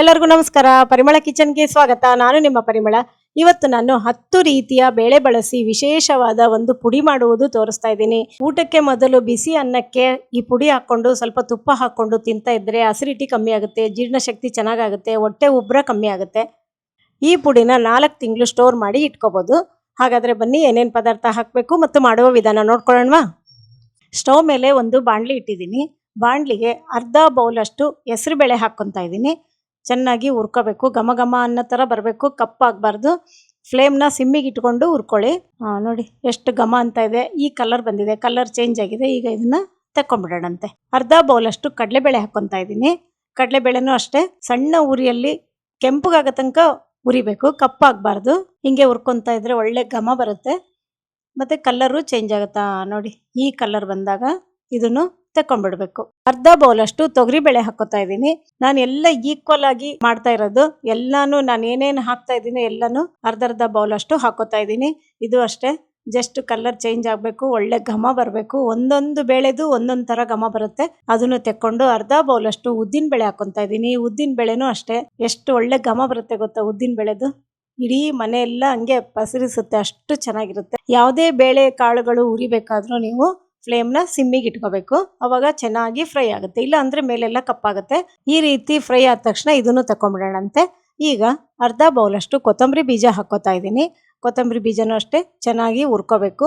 ಎಲ್ಲರಿಗೂ ನಮಸ್ಕಾರ. ಪರಿಮಳ ಕಿಚನ್ಗೆ ಸ್ವಾಗತ. ನಾನು ನಿಮ್ಮ ಪರಿಮಳ. ಇವತ್ತು ನಾನು ಹತ್ತು ರೀತಿಯ ಬೇಳೆ ಬಳಸಿ ವಿಶೇಷವಾದ ಒಂದು ಪುಡಿ ಮಾಡುವುದು ತೋರಿಸ್ತಾ ಇದ್ದೀನಿ. ಊಟಕ್ಕೆ ಮೊದಲು ಬಿಸಿ ಅನ್ನಕ್ಕೆ ಈ ಪುಡಿ ಹಾಕ್ಕೊಂಡು ಸ್ವಲ್ಪ ತುಪ್ಪ ಹಾಕ್ಕೊಂಡು ತಿಂತಾ ಇದ್ರೆ ಅಸಿಡಿಟಿ ಕಮ್ಮಿ ಆಗುತ್ತೆ, ಜೀರ್ಣಶಕ್ತಿ ಚೆನ್ನಾಗಾಗುತ್ತೆ, ಹೊಟ್ಟೆ ಉಬ್ಬರ ಕಮ್ಮಿ ಆಗುತ್ತೆ. ಈ ಪುಡಿನ ನಾಲ್ಕು ತಿಂಗಳು ಸ್ಟೋರ್ ಮಾಡಿ ಇಟ್ಕೋಬೋದು. ಹಾಗಾದ್ರೆ ಬನ್ನಿ ಏನೇನು ಪದಾರ್ಥ ಹಾಕಬೇಕು ಮತ್ತು ಮಾಡುವ ವಿಧಾನ ನೋಡ್ಕೊಳ್ಳೋಣವಾ? ಸ್ಟವ್ ಮೇಲೆ ಒಂದು ಬಾಣಲಿ ಇಟ್ಟಿದ್ದೀನಿ. ಬಾಣಲಿಗೆ ಅರ್ಧ ಬೌಲಷ್ಟು ಹೆಸರುಬೇಳೆ ಹಾಕ್ಕೊತಾ ಇದ್ದೀನಿ. ಚೆನ್ನಾಗಿ ಹುರ್ಕೋಬೇಕು. ಘಮ ಘಮ ಅನ್ನೋ ಥರ ಬರಬೇಕು. ಕಪ್ಪಾಗಬಾರ್ದು. ಫ್ಲೇಮ್ನ ಸಿಮ್ಮಿಗೆ ಇಟ್ಕೊಂಡು ಹುರ್ಕೊಳ್ಳಿ. ನೋಡಿ ಎಷ್ಟು ಘಮ ಅಂತ ಇದೆ. ಈ ಕಲರ್ ಬಂದಿದೆ. ಕಲರ್ ಚೇಂಜ್ ಆಗಿದೆ. ಈಗ ಇದನ್ನು ತಕ್ಕೊಂಡ್ಬಿಡೋಣಂತೆ. ಅರ್ಧ ಬೌಲಷ್ಟು ಕಡಲೆಬೇಳೆ ಹಾಕ್ಕೊತಾ ಇದ್ದೀನಿ. ಕಡಲೆಬೇಳೆನೂ ಅಷ್ಟೇ. ಸಣ್ಣ ಉರಿಯಲ್ಲಿ ಕೆಂಪಗಾಗೋ ತನಕ ಉರಿಬೇಕು. ಕಪ್ಪಾಗಬಾರ್ದು. ಹಿಂಗೆ ಹುರ್ಕೊತಾ ಇದ್ರೆ ಒಳ್ಳೆ ಘಮ ಬರುತ್ತೆ. ಮತ್ತು ಕಲ್ಲರು ಚೇಂಜ್ ಆಗುತ್ತಾ ನೋಡಿ. ಈ ಕಲರ್ ಬಂದಾಗ ಇದನ್ನು ತಕೊಂಡ್ಬಿಡ್ಬೇಕು. ಅರ್ಧ ಬೌಲಷ್ಟು ತೊಗರಿ ಬೇಳೆ ಹಾಕೋತಾ ಇದ್ದೀನಿ. ನಾನು ಎಲ್ಲ ಈಕ್ವಲ್ ಆಗಿ ಮಾಡ್ತಾ ಇರೋದು. ಎಲ್ಲಾನು ನಾನು ಏನೇನು ಹಾಕ್ತಾ ಇದ್ದೀನಿ ಎಲ್ಲಾನು ಅರ್ಧ ಅರ್ಧ ಅಷ್ಟು ಹಾಕೋತಾ ಇದ್ದೀನಿ. ಇದು ಅಷ್ಟೇ. ಜಸ್ಟ್ ಕಲರ್ ಚೇಂಜ್ ಆಗಬೇಕು, ಒಳ್ಳೆ ಘಮ ಬರಬೇಕು. ಒಂದೊಂದು ಬೇಳೆದು ಒಂದೊಂದು ಥರ ಘಮ ಬರುತ್ತೆ. ಅದನ್ನು ತೆಕ್ಕೊಂಡು ಅರ್ಧ ಬೌಲ್ ಅಷ್ಟು ಉದ್ದಿನ ಬೇಳೆ ಹಾಕೊತಾ ಇದ್ದೀನಿ. ಉದ್ದಿನ ಬೇಳೆನೂ ಅಷ್ಟೇ. ಎಷ್ಟು ಒಳ್ಳೆ ಘಮ ಬರುತ್ತೆ ಗೊತ್ತಾ ಉದ್ದಿನ ಬೇಳೆದು? ಇಡೀ ಮನೆ ಎಲ್ಲ ಹಂಗೆ ಪಸರಿಸುತ್ತೆ. ಅಷ್ಟು ಚೆನ್ನಾಗಿರುತ್ತೆ. ಯಾವುದೇ ಬೇಳೆ ಕಾಳುಗಳು ಉರಿಬೇಕಾದ್ರೂ ನೀವು ಫ್ಲೇಮ್ನ ಸಿಮ್ಮಿಗೆ ಇಟ್ಕೋಬೇಕು. ಅವಾಗ ಚೆನ್ನಾಗಿ ಫ್ರೈ ಆಗುತ್ತೆ. ಇಲ್ಲ ಅಂದರೆ ಮೇಲೆಲ್ಲ ಕಪ್ಪಾಗುತ್ತೆ. ಈ ರೀತಿ ಫ್ರೈ ಆದ ತಕ್ಷಣ ಇದನ್ನು ತಗೊಂಬಿಡೋಣಂತೆ ಈಗ ಅರ್ಧ ಬೌಲಷ್ಟು ಕೊತ್ತಂಬರಿ ಬೀಜ ಹಾಕೋತಾ ಇದ್ದೀನಿ. ಕೊತ್ತಂಬರಿ ಬೀಜನೂ ಅಷ್ಟೇ ಚೆನ್ನಾಗಿ ಹುರ್ಕೋಬೇಕು.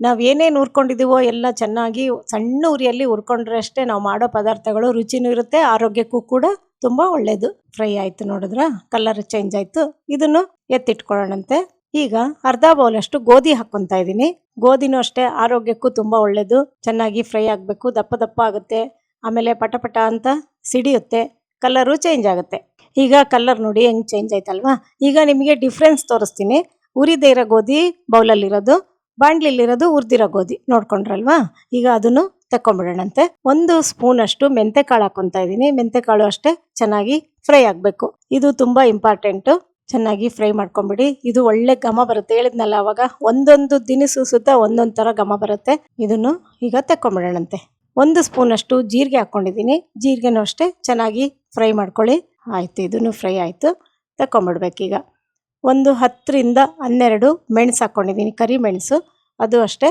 ನಾವು ಏನೇನು ಹುರ್ಕೊಂಡಿದ್ದೀವೋ ಎಲ್ಲ ಚೆನ್ನಾಗಿ ಸಣ್ಣ ಉರಿಯಲ್ಲಿ ಹುರ್ಕೊಂಡ್ರೆ ಅಷ್ಟೇ ನಾವು ಮಾಡೋ ಪದಾರ್ಥಗಳು ರುಚಿನೂ ಇರುತ್ತೆ, ಆರೋಗ್ಯಕ್ಕೂ ಕೂಡ ತುಂಬ ಒಳ್ಳೆಯದು ಫ್ರೈ ಆಯಿತು ನೋಡಿದ್ರ? ಕಲರ್ ಚೇಂಜ್ ಆಯಿತು. ಇದನ್ನು ಎತ್ತಿಟ್ಕೊಳ್ಳೋಣಂತೆ. ಈಗ ಅರ್ಧ ಬೌಲಷ್ಟು ಗೋಧಿ ಹಾಕ್ಕೊತಾ ಇದ್ದೀನಿ. ಗೋಧಿನೂ ಅಷ್ಟೇ ಆರೋಗ್ಯಕ್ಕೂ ತುಂಬ ಒಳ್ಳೆಯದು ಚೆನ್ನಾಗಿ ಫ್ರೈ ಆಗಬೇಕು, ದಪ್ಪ ದಪ್ಪ ಆಗುತ್ತೆ, ಆಮೇಲೆ ಪಟ ಪಟ ಅಂತ ಸಿಡಿಯುತ್ತೆ, ಕಲರು ಚೇಂಜ್ ಆಗುತ್ತೆ. ಈಗ ಕಲರ್ ನೋಡಿ ಹೆಂಗೆ ಚೇಂಜ್ ಆಯ್ತಲ್ವಾ? ಈಗ ನಿಮಗೆ ಡಿಫ್ರೆನ್ಸ್ ತೋರಿಸ್ತೀನಿ. ಉರಿದೇ ಇರೋ ಗೋಧಿ ಬೌಲಲ್ಲಿರೋದು, ಬಾಣ್ಲಿಲಿರೋದು ಉರಿದಿರೋ ಗೋಧಿ ನೋಡ್ಕೊಂಡ್ರಲ್ವಾ? ಈಗ ಅದನ್ನು ತಕೊಂಡ್ಬಿಡೋಣಂತೆ ಒಂದು ಸ್ಪೂನ್ ಅಷ್ಟು ಮೆಂತೆಕಾಳು ಹಾಕೊತಾ ಇದ್ದೀನಿ. ಮೆಂತೆ ಕಾಳು ಅಷ್ಟೇ ಚೆನ್ನಾಗಿ ಫ್ರೈ ಆಗಬೇಕು. ಇದು ತುಂಬ ಇಂಪಾರ್ಟೆಂಟು. ಚೆನ್ನಾಗಿ ಫ್ರೈ ಮಾಡ್ಕೊಂಬಿಡಿ. ಇದು ಒಳ್ಳೆ ಘಮ ಬರುತ್ತೆ. ಹೇಳಿದ್ನಲ್ಲ ಅವಾಗ ಒಂದೊಂದು ದಿನಸು ಸುತ್ತ ಒಂದೊಂದು ಥರ ಘಮ ಬರುತ್ತೆ. ಇದನ್ನು ಈಗ ತಕ್ಕೊಂಬಿಡೋಣಂತೆ. ಒಂದು ಸ್ಪೂನಷ್ಟು ಜೀರಿಗೆ ಹಾಕ್ಕೊಂಡಿದ್ದೀನಿ. ಜೀರಿಗೆನೂ ಅಷ್ಟೇ ಚೆನ್ನಾಗಿ ಫ್ರೈ ಮಾಡ್ಕೊಳ್ಳಿ. ಆಯಿತು, ಇದನ್ನು ಫ್ರೈ ಆಯಿತು. ತಕ್ಕೊಂಬಿಡ್ಬೇಕೀಗ ಒಂದು ಹತ್ತರಿಂದ ಹನ್ನೆರಡು ಮೆಣಸು ಹಾಕ್ಕೊಂಡಿದ್ದೀನಿ. ಕರಿ ಮೆಣಸು. ಅದು ಅಷ್ಟೇ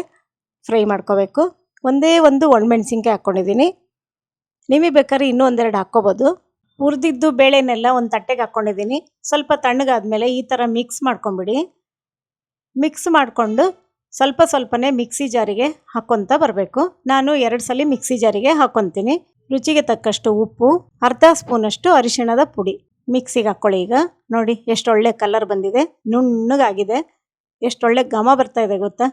ಫ್ರೈ ಮಾಡ್ಕೋಬೇಕು. ಒಂದೇ ಒಂದು ಒಣಮೆಣ್ಸಿನ್ಕಾಯಿ ಹಾಕ್ಕೊಂಡಿದ್ದೀನಿ. ನಿಮಗೆ ಬೇಕಾದ್ರೆ ಇನ್ನೂ ಒಂದೆರಡು ಹಾಕ್ಕೋಬೋದು. ಹುರಿದಿದ್ದು ಬೇಳೆನೆಲ್ಲ ಒಂದು ತಟ್ಟೆಗೆ ಹಾಕ್ಕೊಂಡಿದ್ದೀನಿ ಸ್ವಲ್ಪ ತಣ್ಣಗಾದ್ಮೇಲೆ ಈ ಥರ ಮಿಕ್ಸ್ ಮಾಡ್ಕೊಂಬಿಡಿ. ಮಿಕ್ಸ್ ಮಾಡಿಕೊಂಡು ಸ್ವಲ್ಪ ಸ್ವಲ್ಪನೇ ಮಿಕ್ಸಿ ಜಾರಿಗೆ ಹಾಕ್ಕೊತ ಬರಬೇಕು. ನಾನು ಎರಡು ಸಲ ಮಿಕ್ಸಿ ಜಾರಿಗೆ ಹಾಕ್ಕೊತೀನಿ ರುಚಿಗೆ ತಕ್ಕಷ್ಟು ಉಪ್ಪು, ಅರ್ಧ ಸ್ಪೂನಷ್ಟು ಅರಿಶಿಣದ ಪುಡಿ. ಮಿಕ್ಸಿಗೆ ಹಾಕ್ಕೊಳ್ಳಿ ಈಗ. ನೋಡಿ ಎಷ್ಟು ಒಳ್ಳೆ ಕಲರ್ ಬಂದಿದೆ. ನುಣ್ಣಗಾಗಿದೆ. ಎಷ್ಟೊಳ್ಳೆ ಘಮ ಬರ್ತಾ ಇದೆ ಗೊತ್ತಾ?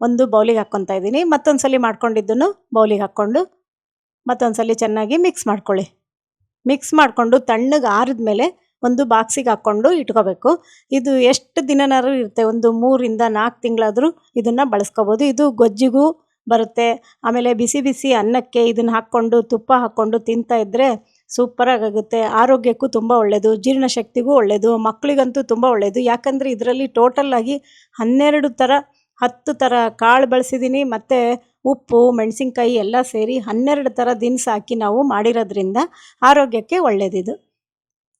ಒಂದು ಬೌಲಿಗೆ ಹಾಕ್ಕೊತಾ ಇದ್ದೀನಿ ಮತ್ತೊಂದು ಸಲ ಮಾಡ್ಕೊಂಡಿದ್ದನ್ನು ಬೌಲಿಗೆ ಹಾಕ್ಕೊಂಡು ಮತ್ತೊಂದು ಸಲ ಚೆನ್ನಾಗಿ ಮಿಕ್ಸ್ ಮಾಡ್ಕೊಳ್ಳಿ. ಮಿಕ್ಸ್ ಮಾಡಿಕೊಂಡು ತಣ್ಣಗೆ ಆರಿದ ಮೇಲೆ ಒಂದು ಬಾಕ್ಸಿಗೆ ಹಾಕ್ಕೊಂಡು ಇಟ್ಕೋಬೇಕು. ಇದು ಎಷ್ಟು ದಿನನಾದ್ರೂ ಇರುತ್ತೆ? ಒಂದು ಮೂರಿಂದ ನಾಲ್ಕು ತಿಂಗಳಾದರೂ ಇದನ್ನು ಬಳಸ್ಕೋಬೋದು. ಇದು ಗೊಜ್ಜಿಗೂ ಬರುತ್ತೆ. ಆಮೇಲೆ ಬಿಸಿ ಬಿಸಿ ಅನ್ನಕ್ಕೆ ಇದನ್ನು ಹಾಕ್ಕೊಂಡು, ತುಪ್ಪ ಹಾಕ್ಕೊಂಡು ತಿಂತಾ ಇದ್ದರೆ ಸೂಪರಾಗುತ್ತೆ ಆರೋಗ್ಯಕ್ಕೂ ತುಂಬ ಒಳ್ಳೆಯದು ಜೀರ್ಣಶಕ್ತಿಗೂ ಒಳ್ಳೆಯದು ಮಕ್ಕಳಿಗಂತೂ ತುಂಬ ಒಳ್ಳೆಯದು ಯಾಕಂದರೆ ಇದರಲ್ಲಿ ಟೋಟಲ್ ಹನ್ನೆರಡು ಥರ, ಹತ್ತು ಥರ ಕಾಳು ಬಳಸಿದ್ದೀನಿ ಮತ್ತು ಉಪ್ಪು, ಮೆಣಸಿನ್ಕಾಯಿ ಎಲ್ಲ ಸೇರಿ ಹನ್ನೆರಡು ಥರ ದಿನಸು ಹಾಕಿ ನಾವು ಮಾಡಿರೋದ್ರಿಂದ ಆರೋಗ್ಯಕ್ಕೆ ಒಳ್ಳೆಯದಿದು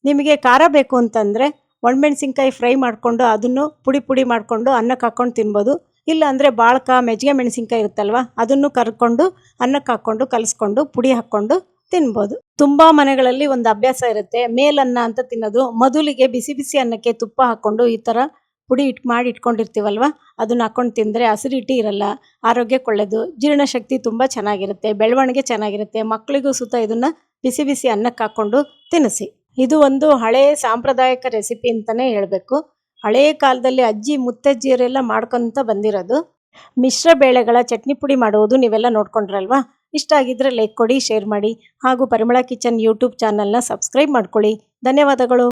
ನಿಮಗೆ ಖಾರ ಬೇಕು ಅಂತಂದರೆ ಒಣಮೆಣ್ಸಿನ್ಕಾಯಿ ಫ್ರೈ ಮಾಡಿಕೊಂಡು ಅದನ್ನು ಪುಡಿ ಪುಡಿ ಮಾಡಿಕೊಂಡು ಅನ್ನಕ್ಕೆ ಹಾಕ್ಕೊಂಡು ತಿನ್ಬೋದು. ಇಲ್ಲ ಅಂದರೆ ಬಾಳ್ಕ ಮೆಜ್ಜಿಗೆ ಮೆಣಸಿನ್ಕಾಯಿ ಇರುತ್ತಲ್ವ, ಅದನ್ನು ಕರ್ಕೊಂಡು ಅನ್ನಕ್ಕೆ ಹಾಕ್ಕೊಂಡು, ಕಲಿಸ್ಕೊಂಡು, ಪುಡಿ ಹಾಕ್ಕೊಂಡು ತಿನ್ಬೋದು. ತುಂಬ ಮನೆಗಳಲ್ಲಿ ಒಂದು ಅಭ್ಯಾಸ ಇರುತ್ತೆ, ಮೇಲನ್ನ ಅಂತ ತಿನ್ನೋದು. ಮೊದಲಿಗೆ ಬಿಸಿ ಬಿಸಿ ಅನ್ನಕ್ಕೆ ತುಪ್ಪ ಹಾಕ್ಕೊಂಡು ಈ ಥರ ಪುಡಿ ಇಟ್ ಮಾಡಿ ಇಟ್ಕೊಂಡಿರ್ತೀವಲ್ವ? ಅದನ್ನ ಹಾಕ್ಕೊಂಡು ತಿಂದರೆ ಅಸಿಡಿಟಿ ಇರಲ್ಲ ಆರೋಗ್ಯಕ್ಕೆ ಒಳ್ಳೆಯದು ಜೀರ್ಣಶಕ್ತಿ ತುಂಬ ಚೆನ್ನಾಗಿರುತ್ತೆ, ಬೆಳವಣಿಗೆ ಚೆನ್ನಾಗಿರುತ್ತೆ ಮಕ್ಕಳಿಗೂ ಸುತ್ತ ಇದನ್ನು ಬಿಸಿ ಬಿಸಿ ಅನ್ನಕ್ಕೆ ಹಾಕ್ಕೊಂಡು ತಿನ್ನಿಸಿ. ಇದು ಒಂದು ಹಳೆಯ ಸಾಂಪ್ರದಾಯಿಕ ರೆಸಿಪಿ ಅಂತಲೇ ಹೇಳಬೇಕು. ಹಳೆಯ ಕಾಲದಲ್ಲಿ ಅಜ್ಜಿ ಮುತ್ತಜ್ಜಿಯರೆಲ್ಲ ಮಾಡ್ಕೊತ ಬಂದಿರೋದು. ಮಿಶ್ರ ಬೇಳೆಗಳ ಚಟ್ನಿ ಪುಡಿ ಮಾಡುವುದು ನೀವೆಲ್ಲ ನೋಡ್ಕೊಂಡ್ರಲ್ವಾ? ಇಷ್ಟ ಆಗಿದ್ರೆ ಲೈಕ್ ಕೊಡಿ ಶೇರ್ ಮಾಡಿ ಹಾಗೂ ಪರಿಮಳ ಕಿಚನ್ ಯೂಟ್ಯೂಬ್ ಚಾನಲ್ನ ಸಬ್ಸ್ಕ್ರೈಬ್ ಮಾಡ್ಕೊಳ್ಳಿ. ಧನ್ಯವಾದಗಳು.